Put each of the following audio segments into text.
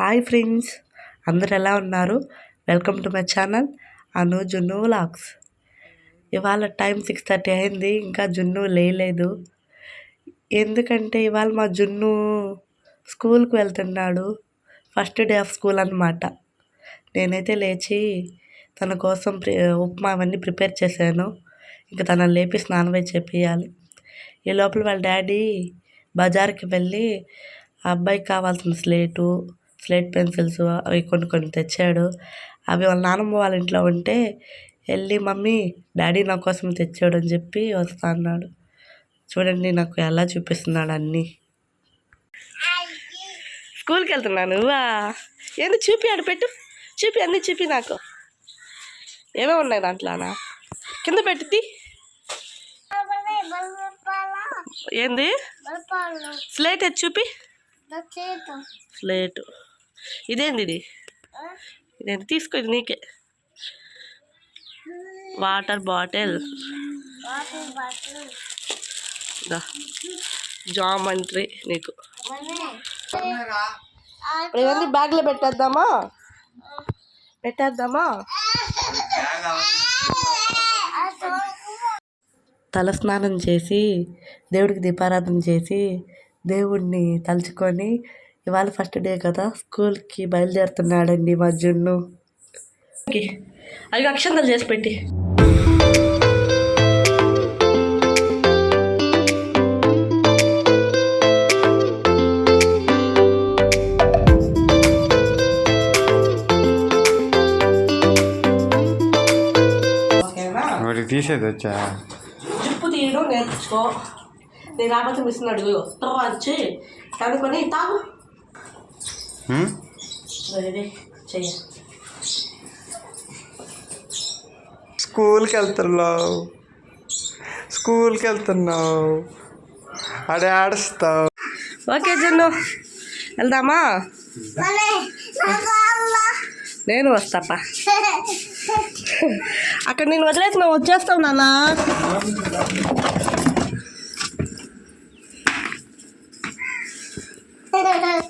Hi friends అందరు ఎలా ఉన్నారు? Welcome to my channel Anu Junnu vlogs. ఇవాళ టైం సిక్స్ థర్టీ అయింది ఇంకా జున్ను లేయలేదు. ఎందుకంటే ఇవాళ మా జున్ను స్కూల్కి వెళ్తున్నాడు ఫస్ట్ డే ఆఫ్ స్కూల్ అనమాట నేనైతే లేచి తన కోసం ప్రి ఉప్మా అవన్నీ ప్రిపేర్ చేశాను ఇంకా తనని లేపి స్నానం అయి చేపియాలి ఈ లోపల వాళ్ళ డాడీ బజార్కి వెళ్ళి ఆ అబ్బాయికి కావాల్సిన స్లేటు స్లేట్ పెన్సిల్స్ అవి కొన్ని కొన్ని తెచ్చాడు. అవి వాళ్ళ నాన్నమ్మ వాళ్ళ ఇంట్లో ఉంటే వెళ్ళి మమ్మీ డాడీ నా కోసం తెచ్చాడు అని చెప్పి వస్తా అన్నాడు. చూడండి నాకు ఎలా చూపిస్తున్నాడు అన్నీ. స్కూల్కి వెళ్తున్నాను నువ్వా? ఏంది చూపి ఆడ పెట్టు. చూపి అన్నీ చూపి నాకు. ఏమేమి ఉన్నాయి దాంట్లోనా కింద పెట్టి ఏంది? స్లేట్ చూపి? స్లేట్. ఇదేంది ఇది? ఇదేంటి తీసుకో ఇది నీకే. Water bottle. జామంట్రీ నీకు. ఇప్పుడు ఇవన్నీ బ్యాగ్లో పెట్టేద్దామా? పెట్టేద్దామా? తలస్నానం చేసి దేవుడికి దీపారాధన చేసి దేవుడిని తలుచుకొని ఇవాళ ఫస్ట్ డే కదా స్కూల్కి బయలుదేరుతున్నాడండి మా జున్ను అవి అక్షంతలు చేసి పెట్టి. మరి తీసేది వచ్చా? జిప్పు తీయడం నేర్చుకో. నేను రాకపోతే మిషన్ అడుగు. వచ్చి కనుక్కొని తాగు. స్కూల్కి వెళ్తున్నావు స్కూల్కి వెళ్తున్నావు ఆడే ఆడుస్తావు ఓకే జున్ను. వెళ్దామా? నేను వస్తాపా? అక్కడ నేను వదిలేసి నువ్వు వచ్చేస్తావు నాన్న.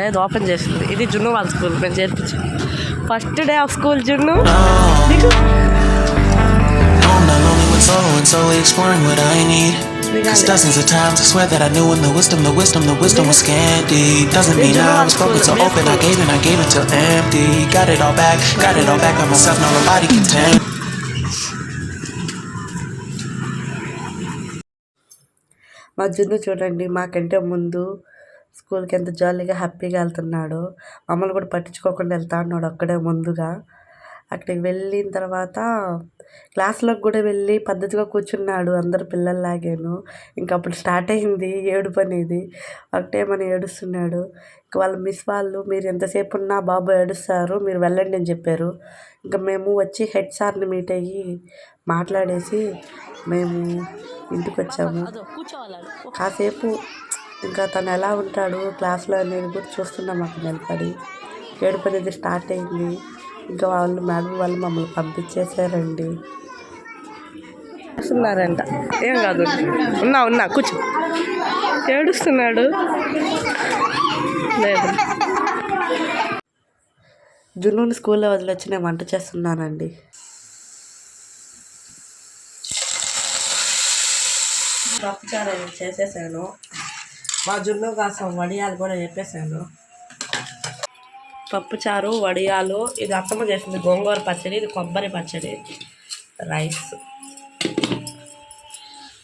లేదు ఓపెన్ చేసింది ఇది జున్ను వాళ్ళ స్కూల్ మేము చేర్పించాం first day of school Junnu no. దిగు No, I'm not lonely with sorrow and slowly exploring what I need. Cause dozens of times I swear that I knew when the wisdom, the wisdom, the wisdom was scanty. Doesn't mean I was broken so open. I gave and I gave until empty. Got it all back, got it all back by myself. Now nobody can tame. మా జున్ను చూడండి మాకంటే ముందు స్కూల్కి ఎంత జాలీగా హ్యాపీగా వెళ్తున్నాడు మమ్మల్ని కూడా పట్టించుకోకుండా వెళ్తా ఉన్నాడు అక్కడే ముందుగా. అక్కడికి వెళ్ళిన తర్వాత క్లాస్లోకి కూడా వెళ్ళి పద్ధతిగా కూర్చున్నాడు అందరు పిల్లల్లాగాను. ఇంకా అప్పుడు స్టార్ట్ అయింది ఏడుపు అనేది. ఒకటేమని ఏడుస్తున్నాడు ఇంక వాళ్ళ మిస్ వాళ్ళు మీరు ఎంతసేపు ఉన్నా బాబు ఏడుస్తారు మీరు వెళ్ళండి అని చెప్పారు. ఇంకా మేము వచ్చి హెడ్ సార్ని మీట్ అయ్యి మాట్లాడేసి మేము ఇంటికి వచ్చాము. కాసేపు ఇంకా తను ఎలా ఉంటాడు క్లాస్లో అనేది కూడా చూస్తున్నాం అక్కడ నిలబడి. ఏడుపు అనేది స్టార్ట్ అయింది. ఇంకా వాళ్ళు మేడం వాళ్ళు మమ్మల్ని పంపించేశారండి. చూస్తున్నారంట ఏం కాదు. ఉన్నా ఉన్నా కూర్చో. ఏడుస్తున్నాడు? లేదు. జున్నుని స్కూల్లో వదిలొచ్చి నేను వంట చేస్తున్నానండి. పప్పుచారు చేసేసాను. మా జున్ను కోసం వడియాలు కూడా చెప్పేసాను పప్పుచారు వడియాలు ఇది అత్తమ్మ చేసింది గోంగూర పచ్చడి ఇది కొబ్బరి పచ్చడి రైస్.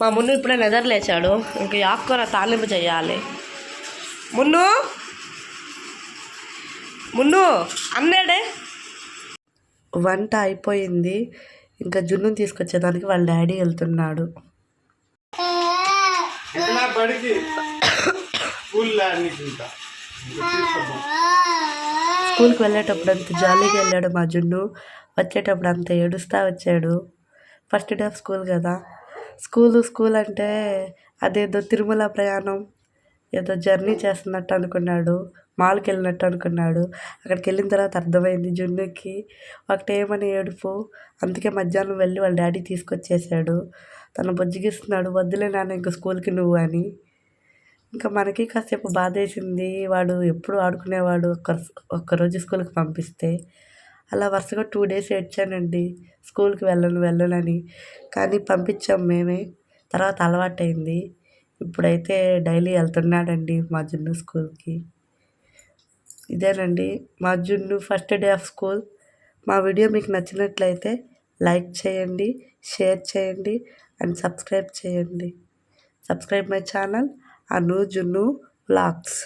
మా మున్ను ఇప్పుడే నిద్ర లేచాడు. ఇంక ఆకుకూర తాలింపు చేయాలి. మున్ను? మున్ను అన్నేడే. వంట అయిపోయింది. ఇంకా జున్నుని తీసుకొచ్చేదానికి వాళ్ళ డాడీ వెళ్తున్నాడు. స్కూల్కి వెళ్ళేటప్పుడు అంత జాలీగా వెళ్ళాడు మా జున్ను. వచ్చేటప్పుడు అంత ఏడుస్తూ వచ్చాడు. ఫస్ట్ డే ఆఫ్ స్కూల్ కదా. స్కూలు స్కూల్ అంటే అదేదో తిరుమల ప్రయాణం. ఏదో జర్నీ చేస్తున్నట్టు అనుకున్నాడు. మాల్కి వెళ్ళినట్టు అనుకున్నాడు. అక్కడికి వెళ్ళిన తర్వాత అర్థమైంది జున్నుకి. ఒకటేమని ఏడుపు. అందుకే మధ్యాహ్నం వెళ్ళి వాళ్ళ డాడీ తీసుకొచ్చేసాడు. తను బుజ్జిగిస్తున్నాడు. వద్దులే నాన్న ఇంక స్కూల్కి నువ్వు అని. ఇంకా మనకి కాసేపు బాధేసింది. వాడు ఎప్పుడు ఆడుకునేవాడు. ఒక్క ఒక్కరోజు స్కూల్కి పంపిస్తే. అలా వరుసగా టూ డేస్ ఏడ్చానండి. స్కూల్కి వెళ్ళను వెళ్ళనని. కానీ పంపించాం మేమే. తర్వాత అలవాటైంది. ఇప్పుడైతే డైలీ వెళ్తున్నాడండి మా జున్ను స్కూల్కి. ఇదేనండి మా Junnu first day of school. మా వీడియో మీకు నచ్చినట్లయితే లైక్ చేయండి షేర్ చేయండి అండ్ సబ్స్క్రైబ్ చేయండి. Subscribe my channel. Anu Junnu vlogs